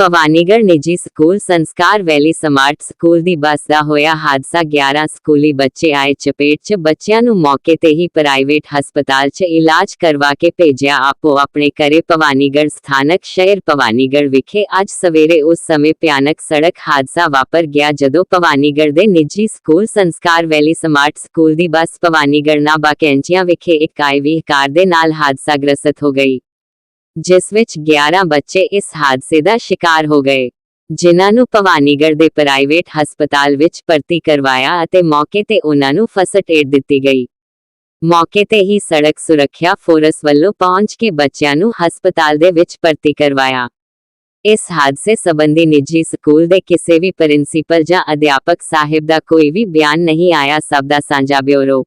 ਭਵਾਨੀਗੜ੍ਹ ਨਿੱਜੀ school Sanskar valley smart school ਦੀ ਬੱਸ ਦਾ ਹੋਇਆ ਹਾਦਸਾ। 11 ਸਕੂਲੀ ਬੱਚੇ ਆਏ ਚਪੇਟ 'ਚ, ਬੱਚਿਆਂ ਨੂੰ ਮੌਕੇ ਤੇ ਹੀ ਪ੍ਰਾਈਵੇਟ ਹਸਪਤਾਲ 'ਚ ਇਲਾਜ ਕਰਵਾ ਕੇ ਭੇਜਿਆ ਆਪੋ ਆਪਣੇ ਘਰੇ ਭਵਾਨੀਗੜ੍ਹ ਸਥਾਨਕ ਸ਼ਹਿਰ ਭਵਾਨੀਗੜ੍ਹ ਵਿਖੇ। ਅੱਜ ਸਵੇਰੇ ਉਸ ਸਮੇਂ ਭਿਆਨਕ ਸੜਕ ਹਾਦਸਾ ਵਾਪਰ ਗਿਆ ਜਦੋਂ ਭਵਾਨੀਗੜ੍ਹ ਦੇ ਨਿੱਜੀ school Sanskar valley smart school ਦੀ ਬੱਸ ਭਵਾਨੀਗੜ੍ਹ ਨਾਭਾ ਕੈਂਚੀਆਂ ਵਿਖੇ ਇੱਕ ਆਈਵੀ ਕਾਰ ਦੇ ਨਾਲ ਹਾਦਸਾ ਗ੍ਰਸਤ ਹੋ ਗਈ। ਜਿਸ ਵਿੱਚ 11 ਬੱਚੇ ਇਸ ਹਾਦਸੇ ਦਾ ਸ਼ਿਕਾਰ ਹੋ ਗਏ, ਜਿਨ੍ਹਾਂ ਨੂੰ ਭਵਾਨੀਗੜ੍ਹ ਦੇ ਪ੍ਰਾਈਵੇਟ ਹਸਪਤਾਲ ਵਿੱਚ ਭਰਤੀ ਕਰਵਾਇਆ ਅਤੇ ਮੌਕੇ ਤੇ ਉਹਨਾਂ ਨੂੰ ਫਸਟ ਏਡ ਦਿੱਤੀ ਗਈ। ਮੌਕੇ ਤੇ ਹੀ ਸੜਕ ਸੁਰੱਖਿਆ ਫੋਰਸ ਵੱਲੋਂ ਪਹੁੰਚ ਕੇ ਬੱਚਿਆਂ ਨੂੰ ਹਸਪਤਾਲ ਦੇ ਵਿੱਚ ਭਰਤੀ ਕਰਵਾਇਆ। ਇਸ ਹਾਦਸੇ ਸੰਬੰਧੀ ਨਿੱਜੀ ਸਕੂਲ ਦੇ ਕਿਸੇ ਵੀ ਪ੍ਰਿੰਸੀਪਲ ਜਾਂ ਅਧਿਆਪਕ ਸਾਹਿਬ ਦਾ ਕੋਈ ਵੀ ਬਿਆਨ ਨਹੀਂ ਆਇਆ, ਸਭ ਦਾ ਸਾਂਝਾ ਬਿਊਰੋ।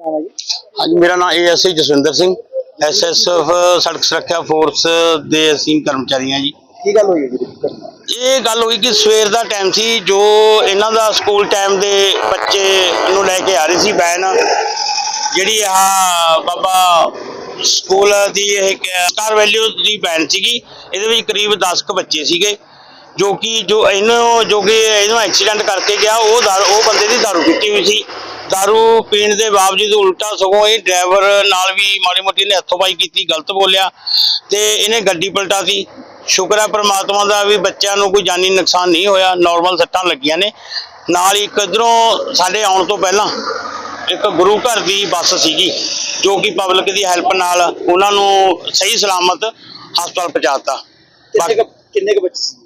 ਹਾਂਜੀ, ਮੇਰਾ ਨਾਮ ਏਐਸਆਈ ਜਸਵਿੰਦਰ ਸਿੰਘ। ਐਸਐਸਐਫ ਸੜਕ ਸੁਰੱਖਿਆ ਫੋਰਸ ਦੇ ਅਸੀਂ ਕਰਮਚਾਰੀ ਹਾਂ ਜੀ। ਕੀ ਗੱਲ ਹੋਈ ਹੈ ਜੀ? ਘਟਨਾ ਇਹ ਗੱਲ ਹੋਈ ਕਿ ਸਵੇਰ ਦਾ ਟਾਈਮ ਸੀ ਜੋ ਇਹਨਾਂ ਦਾ ਸਕੂਲ ਟਾਈਮ ਦੇ ਬੱਚੇ ਨੂੰ ਲੈ ਕੇ ਆ ਰਹੀ ਸੀ ਵੈਨ ਜਿਹੜੀ ਆ ਬਾਬਾ ਸਕੂਲ ਦੀ ਇਹ ਸਟਾਰ ਵੈਲਿਊ ਦੀ ਵੈਨ ਸੀਗੀ ਇਹਦੇ ਵਿੱਚ ਕਰੀਬ 10 ਕੁ ਬੱਚੇ ਸੀਗੇ ਜੋ ਕਿ ਜੋ ਇਹਨੂੰ ਜੋ ਕਿ ਇਹਨੂੰ ਐਕਸੀਡੈਂਟ ਕਰਕੇ ਗਿਆ ਉਹ ਦਾਰੂ ਉਹ ਬੰਦੇ ਦੀ ਦਾਰੂ ਪੀਤੀ ਹੋਈ ਸੀ। ਦਾਰੂ ਪੀਣ ਦੇ ਬਾਵਜੂਦ ਉਲਟਾ ਸਗੋਂ ਇਹ ਡਰਾਈਵਰ ਨਾਲ ਵੀ ਮਾੜੀ ਮੋਟੀ ਨੇ ਹੱਥੋਂ-ਪਾਈ ਕੀਤੀ ਗਲਤ ਬੋਲਿਆ ਤੇ ਇਹਨੇ ਗੱਡੀ ਪਲਟਾਤੀ ਸ਼ੁਕਰ ਹੈ ਪ੍ਰਮਾਤਮਾ ਦਾ ਵੀ ਬੱਚਿਆਂ ਨੂੰ ਕੋਈ ਜਾਨੀ ਨੁਕਸਾਨ ਨਹੀਂ ਹੋਇਆ ਨਾਰਮਲ ਸੱਟਾਂ ਲੱਗੀਆਂ ਨੇ ਨਾਲ ਹੀ ਇੱਕ ਇੱਧਰੋਂ ਸਾਡੇ ਆਉਣ ਤੋਂ ਪਹਿਲਾਂ ਇੱਕ ਗੁਰੂ ਘਰ ਦੀ ਬੱਸ ਸੀਗੀ ਜੋ ਕਿ ਪਬਲਿਕ ਦੀ ਹੈਲਪ ਨਾਲ ਉਹਨਾਂ ਨੂੰ ਸਹੀ ਸਲਾਮਤ ਹਸਪਤਾਲ ਪਹੁੰਚਾਤਾ ਕਿੰਨੇ ਕਿੰਨੇ ਕੁ ਬੱਚੇ ਸੀ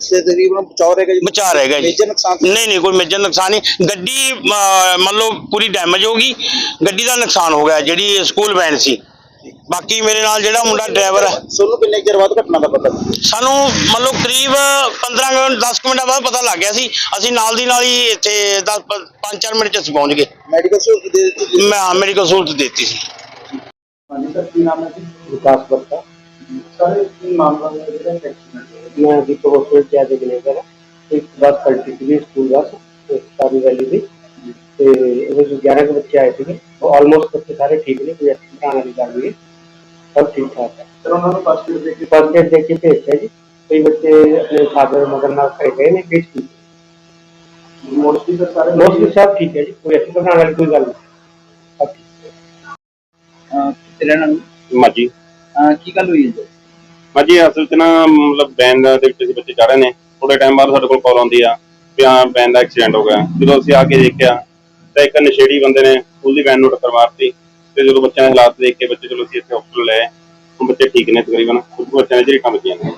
ਤਕਰੀਬਨ ਬਚਾਅ ਰਹੇਗਾ ਜੀ। ਬਚਾ ਰਹੇਗਾ ਜੀ। ਮੇਜਰ ਨੁਕਸਾਨ ਨਹੀਂ ਨਹੀਂ ਕੋਈ ਮੇਜਰ ਨੁਕਸਾਨ ਨਹੀਂ। ਗੱਡੀ ਅ, ਮੰਨ ਲਓ ਪੂਰੀ ਡੈਮੇਜ ਹੋ ਗਈ। ਗੱਡੀ ਦਾ ਨੁਕਸਾਨ ਹੋ ਗਿਆ ਜਿਹੜੀ ਸਕੂਲ ਵੈਨ ਸੀ। ਬਾਕੀ ਮੇਰੇ ਨਾਲ ਜਿਹੜਾ ਮੁੰਡਾ ਡਰਾਈਵਰ ਹੈ ਸੋਨੂੰ ਕਿੰਨੇ ਕੁ ਚਿਰ ਬਾਅਦ ਘਟਨਾ ਦਾ ਪਤਾ? ਲੱਗਾ? ਸਾਨੂੰ ਮੰਨ ਲਓ ਕਰੀਬ 15 ਮਿੰਟ 10 ਕੁ ਮਿੰਟਾਂ ਬਾਅਦ ਪਤਾ ਲੱਗ ਗਿਆ ਸੀ। ਅਸੀਂ ਨਾਲ ਦੀ ਨਾਲ ਹੀ ਇੱਥੇ 10 5-4 ਮਿੰਟ ਚ ਅਸੀਂ ਪਹੁੰਚ ਗਏ। ਮੈਡੀਕਲ ਸਹੂਲਤ ਦੇ ਦਿੱਤੀ ਮੈਂ ਮੈਡੀਕਲ ਸਹੂਲਤ ਦੇ ਦਿੱਤੀ ਸੀ। ਹਾਂਜੀ ਸਰ ਕੀ ਨਾਮ ਹੈ ਜੀ? ਵਿਕਾਸ ਬੱਤਾ ਸਰ ਕੀ ਮਾਮਲਾ ਹੈ ਜਿਹੜਾ ਐਕਸੀਡੈਂਟ ਮੈਂ ਦੀਪਕ ਹੋਸਟਲ ਚ ਅੱਜ ਮੈਨੇਜਰ ਇੱਕ ਬੱਸ ਪਲਟੀ ਸੀ ਸਕੂਲ ਬੱਸ ਸਾਰੀ ਵੈਲੀ ਦੀ ਤੇ ਇਹਦੇ ਵਿੱਚ 11 ਕੁ ਬੱਚੇ ਆਏ ਸੀਗੇ ਉਹ ਆਲਮੋਸਟ ਬੱਚੇ ਸਾਰੇ ਠੀਕ ਨੇ ਕੋਈ ਐਕਸੀਡੈਂਟ ਆਉਣ ਵਾਲੀ ਗੱਲ ਨਹੀਂ ਹੈ। ਸਭ ਠੀਕ ਠਾਕ ਹੈ ਸਰ ਉਹਨਾਂ ਨੂੰ ਫਸਟ ਏਡ ਦੇ ਕੇ ਫਸਟ ਏਡ ਦੇ ਕੇ ਭੇਜਿਆ ਜੀ ਕਈ ਬੱਚੇ ਆਪਣੇ ਫਾਦਰ ਮਦਰ ਨਾਲ ਘਰੇ ਗਏ ਨੇ ਕਿਸ ਠੀਕ ਮੋਸਟਲੀ ਸਰ ਸਾਰੇ ਮੋਸਟਲੀ ਸਭ ਠੀਕ ਹੈ ਜੀ ਕੋਈ ਐਕਸੀਡੈਂਟ ਅਹ, ਕੀ ਗੱਲ ਹੋਈ ਹੈ ਜੀ? ਮਾਜੀ ਅਸਲ 'ਚ ਨਾ ਮਤਲਬ ਬੈਨ ਦੇ ਵਿੱਚ ਅਸੀਂ ਬੱਚੇ ਰਹੇ ਨੇ। ਥੋੜੇ ਟਾਈਮ ਬਾਅਦ ਸਾਡੇ ਕੋਲ ਕਾਲ ਆਉਂਦੀ ਆ ਵੀ ਹਾਂ ਬੈਨ ਦਾ ਐਕਸੀਡੈਂਟ ਹੋ ਗਿਆ। ਜਦੋਂ ਅਸੀਂ ਆ ਕੇ ਦੇਖਿਆ ਤਾਂ ਇੱਕ ਨਸ਼ੇੜੀ ਬੰਦੇ ਨੇ ਸਕੂਲ ਦੀ ਵੈਨ ਨੂੰ ਟੱਕਰ ਮਾਰਤੀ ਤੇ ਜਦੋਂ ਬੱਚਿਆਂ ਦੇ ਹਾਲਾਤ ਦੇਖ ਕੇ ਬੱਚੇ ਚਲੋ ਅਸੀਂ ਇੱਥੇ ਹਸਪਤਾਲ ਲੈ ਆਏ। ਹੁਣ ਬੱਚੇ ਠੀਕ ਨੇ ਤਕਰੀਬਨ। ਕੁਝ ਬੱਚਿਆਂ ਦੇ ਜਿਹੜੀ ਕੰਮ ਕੀਆਂ ਨੇ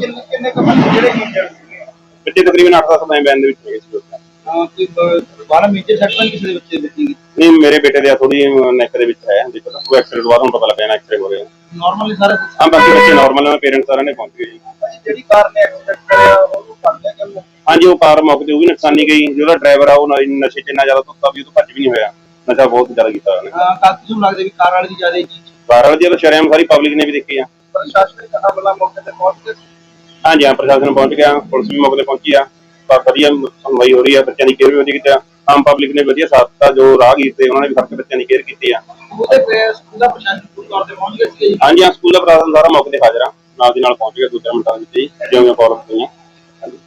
ਕਿੰਨੇ ਕਿੰਨੇ ਕੁ ਬੰਦੇ ਜਿਹੜੇ ਇੰਜਰਡ ਸੀਗੇ? ਬੱਚੇ ਤਕਰੀਬਨ 8-10 ਬੈਨ ਬੈਨ ਦੇ ਵਿੱਚ ਹੈਗੇ ਸੀ। ਉਸ time। ਅਹ, ਕੋਈ ਬਾਹਰ ਮੇਜਰ ਸੈਟਮੈਂਟ ਕਿਸੇ ਦੇ ਬੱਚੇ ਦਿੱਤੀ ਗਈ ਨਹੀਂ ਮੇਰੇ ਬੇਟੇ ਦੇ ਥੋੜੀ ਨੈਕ ਦੇ ਵਿੱਚ ਹੈ। ਦੇਖੋ ਉਹ ਐਕਸੀਡੈਂਟ ਬਾਅਦ ਹੁਣ ਪਤਾ ਲੱਗਿਆ ਨਾ ਐਕਸਰੇ ਹੋ ਰਿਹਾ। ਨਾਰਮਲੀ ਸਾਰੇ ਹਾਂ ਬਾਕੀ ਬੱਚੇ ਨਾਰਮਲ ਨੇ ਪੇਰੈਂਟਸ ਸਾਰਿਆਂ ਨੇ ਪਹੁੰਚ ਗਏ ਜੀ। ਜਿਹੜੀ ਕਾਰ ਨੇ ਐਕਸੀਡੈਂਟ ਕਰਿਆ ਉਹਨੂੰ ਫੜ ਲਿਆ ਕਿ ਹਾਂਜੀ ਉਹ ਕਾਰ ਮੌਕੇ ਤੇ ਉਹ ਵੀ ਨੁਕਸਾਨੀ ਗਈ। ਜਿਹੜਾ ਡਰਾਈਵਰ ਆ ਉਹ ਨ- ਨਸ਼ੇ 'ਚ ਇੰਨਾ ਜ਼ਿਆਦਾ ਧੁੱਤਾ ਵੀ ਉਹ ਤੋਂ ਭੱਜ ਵੀ ਨਹੀਂ ਹੋਇਆ। ਨਸ਼ਾ ਬਹੁਤ ਜ਼ਿਆਦਾ ਕੀਤਾ ਉਹਨੇ। ਕਾਕੀ ਨੂੰ ਲੱਗਦਾ ਵੀ ਕਾਰ ਵਾਲੇ ਦੀ ਜ਼ਿਆਦਾ ਜੀ ਕਾਰ ਵਾਲੀ ਜਦੋਂ ਸ਼ਰੇਆਮ ਸਾਰੀ ਪਬਲਿਕ ਨੇ ਵੀ ਦੇਖੀ ਆ। ਪ੍ਰਸ਼ਾਸਨਿਕ ਅਮਲਾ ਮੌਕੇ ਤੇ ਪਹੁੰਚ ਕੇ ਹਾਂਜੀ ਹਾਂ ਪ੍ਰਸ਼ਾਸਨ ਪਹੁੰਚ ਗਿਆ ਪੁਲਿਸ ਵੀ ਮੌਕੇ ਤੇ ਪਹੁੰਚੀ ਆ। ਪਰ ਵਧੀਆ ਸੁਣਵਾਈ ਹੋ ਰਹੀ ਆ ਬੱਚਿਆਂ ਦੀ ਕੇਅਰ ਵੀ ਵਧੀਆ ਕੀਤੀ ਆ। ਆਮ ਪਬਲਿਕ ਨੇ ਵਧੀਆ ਸਾਥ ਦਿੱਤਾ ਜੋ ਰਾਹਗੀਰ ਤੇ ਉਹਨਾਂ ਨੇ ਵੀ ਕਰਕੇ ਬੱਚਿਆਂ ਦੀ ਕੇਅਰ ਕੀਤੀ ਆ। ਉਹਦੇ ਸਕੂਲ ਦਾ ਪ੍ਰਸ਼ਾਸਨ ਪੂਰੀ ਤੌਰ ਤੇ ਪਹੁੰਚ ਗਿਆ ਸੀ ਜੀ? ਹਾਂਜੀ ਹਾਂ ਸਕੂਲ ਦਾ ਪ੍ਰਸ਼ਾਸਨ ਸਾਰਾ ਮੌਕੇ ਤੇ ਹਾਜ਼ਰ ਆ। ਨਾਲ ਦੀ ਨਾਲ ਪਹੁੰਚ ਗਿਆ ਦੂਜੇ ਮਿੰਟਾਂ ਵਿੱਚ ਹੀ ਜਿਵੇਂ ਕਾਲ ਹੋਈਆਂ ਹਾਂਜੀ।